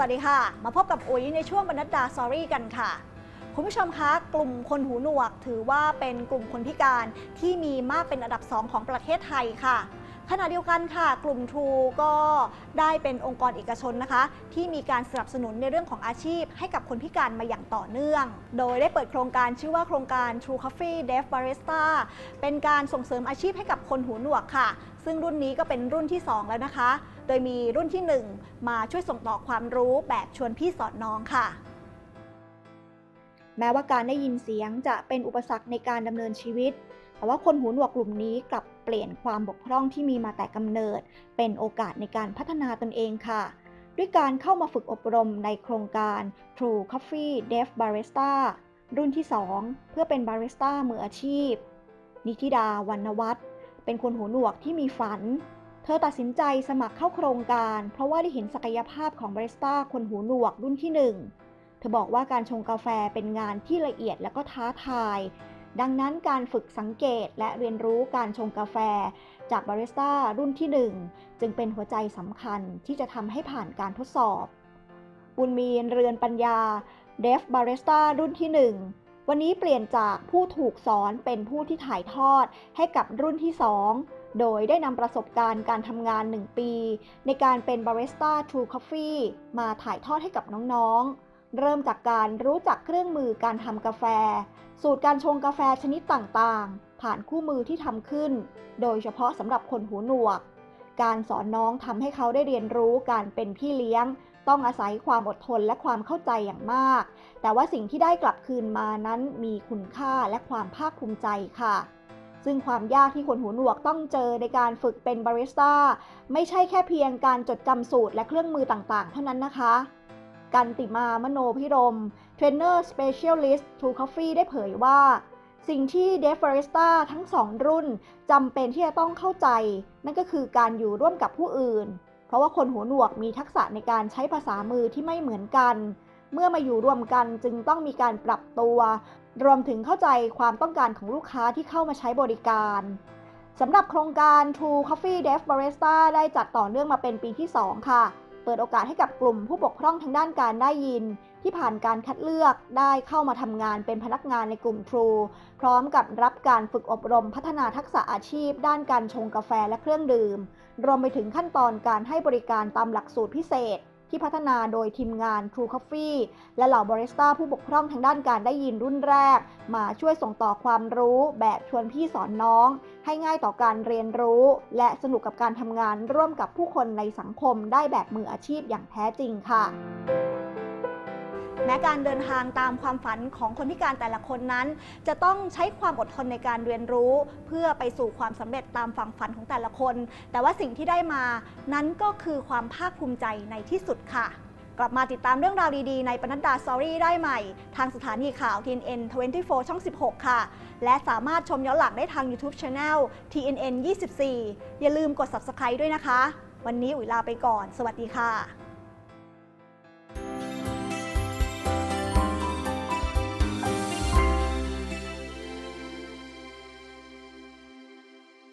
วัสดีค่ะ มาพบกับอุ๋ยในช่วงบรรณดาซอรี่กันค่ะ คุณผู้ชมคะกลุ่มคนหูหนวกถือว่าเป็นกลุ่มคนพิการที่มีมากเป็นอันดับ 2 ของประเทศไทยค่ะ ขณะเดียวกันค่ะ กลุ่มทรูก็ได้เป็นองค์กรเอกชนนะคะ ที่มีการสนับสนุนในเรื่องของอาชีพ ให้กับคนพิการมาอย่างต่อเนื่อง โดยได้เปิดโครงการชื่อว่าโครงการ True Coffee Deaf Barista เป็นการส่งเสริมอาชีพให้กับคนหูหนวกค่ะ ซึ่งรุ่นนี้ก็เป็นรุ่นที่ 2 แล้วนะคะ โดยมีรุ่นที่ 1 มาช่วยส่งต่อความรู้แบบชวนพี่สอนน้องค่ะแม้ว่าการได้ยินเสียงจะเป็นอุปสรรคในการดำเนินชีวิต แต่ว่าคนหูหนวกกลุ่มนี้กลับเปลี่ยนความบกพร่องที่มีมาแต่กำเนิด เป็นโอกาสในการพัฒนาตนเองค่ะ ด้วยการเข้ามาฝึกอบรมในโครงการ True Coffee Deaf Barista รุ่นที่ 2 เพื่อเป็นบาริสต้ามืออาชีพ นิธิดาวรรณวัฒน์เป็นคนหูหนวกที่มีฝัน เธอตัดสินใจสมัครเข้าโครงการ เพราะว่าได้เห็นศักยภาพของบาริสต้าคนหูหนวกรุ่นที่หนึ่งเธอบอกว่าการชงกาแฟเป็นงานที่ละเอียดและก็ท้าทาย ดังนั้นการฝึกสังเกตและเรียนรู้การชงกาแฟ จากบาริสต้ารุ่นที่ 1 จึงเป็นหัวใจสำคัญที่จะทำให้ผ่านการทดสอบ บุญมีนเรือนปัญญาเดฟบาริสต้ารุ่นที่ 1 วันนี้เปลี่ยนจากผู้ถูกสอนเป็นผู้ที่ถ่ายทอดให้กับรุ่นที่ 2 โดยได้นำประสบการณ์การทำงาน 1 ปี ในการเป็นบาริสต้า True Coffee มาถ่ายทอดให้กับน้องๆ เริ่มจากการรู้จักเครื่องมือการทำกาแฟ สูตรการชงกาแฟชนิดต่างๆ ผ่านคู่มือที่ทำขึ้น โดยเฉพาะสำหรับคนหูหนวก การสอนน้องทำให้เขาได้เรียนรู้การเป็นพี่เลี้ยง ต้องอาศัยความอดทนและความเข้าใจอย่างมาก แต่ว่าสิ่งที่ได้กลับคืนมานั้นมีคุณค่าและความภาคภูมิใจค่ะซึ่งความยากที่คนหูหนวกต้องเจอในการฝึกเป็นบาริสต้า ไม่ใช่แค่เพียงการจดจำสูตรและเครื่องมือต่างๆ เท่านั้นนะคะ กันติมามโนพิรมเทรนเนอร์สเปเชียลิสต์ True Coffee ได้เผยว่า สิ่งที่ d e f a r i s t a ทั้งสองรุ่นจำเป็นที่จะต้องเข้าใจ นั่นก็คือการอยู่ร่วมกับผู้อื่น เพราะว่าคนหูหนวกมีทักษะในการใช้ภาษามือที่ไม่เหมือนกัน เมื่อมาอยู่รวมกันจึงต้องมีการปรับตัว รวมถึงเข้าใจความต้องการของลูกค้าที่เข้ามาใช้บริการสำหรับโครงการ True Coffee Deaf Barista ได้จัดต่อเนื่องมาเป็นปีที่ 2 ค่ะ เปิดโอกาสให้กับกลุ่มผู้บกพร่องทางด้านการได้ยิน ที่ผ่านการคัดเลือกได้เข้ามาทำงานเป็นพนักงานในกลุ่ม True พร้อมกับรับการฝึกอบรมพัฒนาทักษะอาชีพ ด้านการชงกาแฟและเครื่องดื่ม รวมไปถึงขั้นตอนการให้บริการตามหลักสูตรพิเศษ ที่พัฒนาโดยทีมงาน True Coffee และเหล่าบาริสต้าผู้บกพร่องทางด้านการได้ยินรุ่นแรก มาช่วยส่งต่อความรู้แบบชวนพี่สอนน้อง ให้ง่ายต่อการเรียนรู้ และสนุกกับการทำงานร่วมกับผู้คนในสังคมได้แบบมืออาชีพอย่างแท้จริงค่ะ แม้การเดินทางตามความฝันของคนพิการแต่ละคนนั้น จะต้องใช้ความอดทนในการเรียนรู้ เพื่อไปสู่ความสำเร็จตามฝังฝันของแต่ละคน แต่ว่าสิ่งที่ได้มานั้นก็คือความภาคภูมิใจในที่สุดค่ะกลับมาติดตามเรื่องราวดี ๆ ในปนัดดาสตอรี่ได้ใหม่ ทางสถานีข่าว TNN 24 ช่อง 16 ค่ะ และสามารถชมย้อนหลังได้ทาง YouTube Channel TNN 24 อย่าลืมกด Subscribe ด้วยนะคะ วันนี้อุ๋ยลาไปก่อน สวัสดีค่ะ